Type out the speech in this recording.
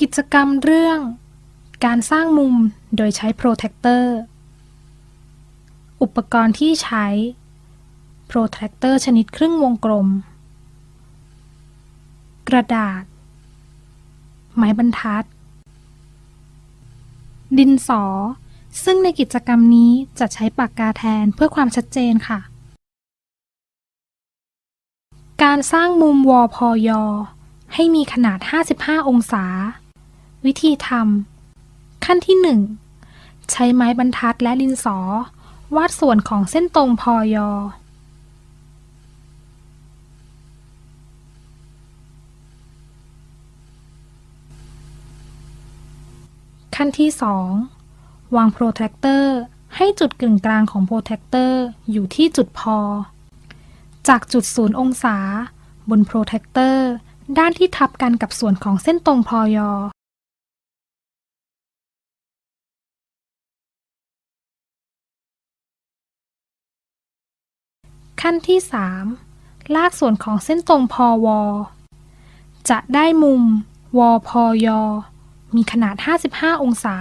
กิจกรรมเรื่อง การสร้างมุมโดยใช้โปรเทคเตอร์อุปกรณ์ที่ใช้โปรเทคเตอร์ชนิดครึ่งวงกลม กระดาษ ไม้บรรทัด ดินสอ ซึ่งในกิจกรรมนี้จะใช้ปากกาแทนเพื่อความชัดเจนค่ะ การสร้างมุมวอพอยให้มีขนาด 55 องศา วิธีทำขั้นที่ 1 ใช้ไม้บรรทัดและดินสอ วาดส่วนของเส้นตรงพอยขั้นที่ 2 วางโปรเทคเตอร์ให้จุดกึ่งกลางของโปรเทคเตอร์อยู่ที่จุดพอ จากจุดศูนย์องศา บนโปรเทคเตอร์ด้านที่ทับกันกับส่วนของเส้นตรงพอยอ ขั้นที่ 3 ลากส่วนของเส้นตรงพอวจะได้มุมวพย มีขนาด 55 องศา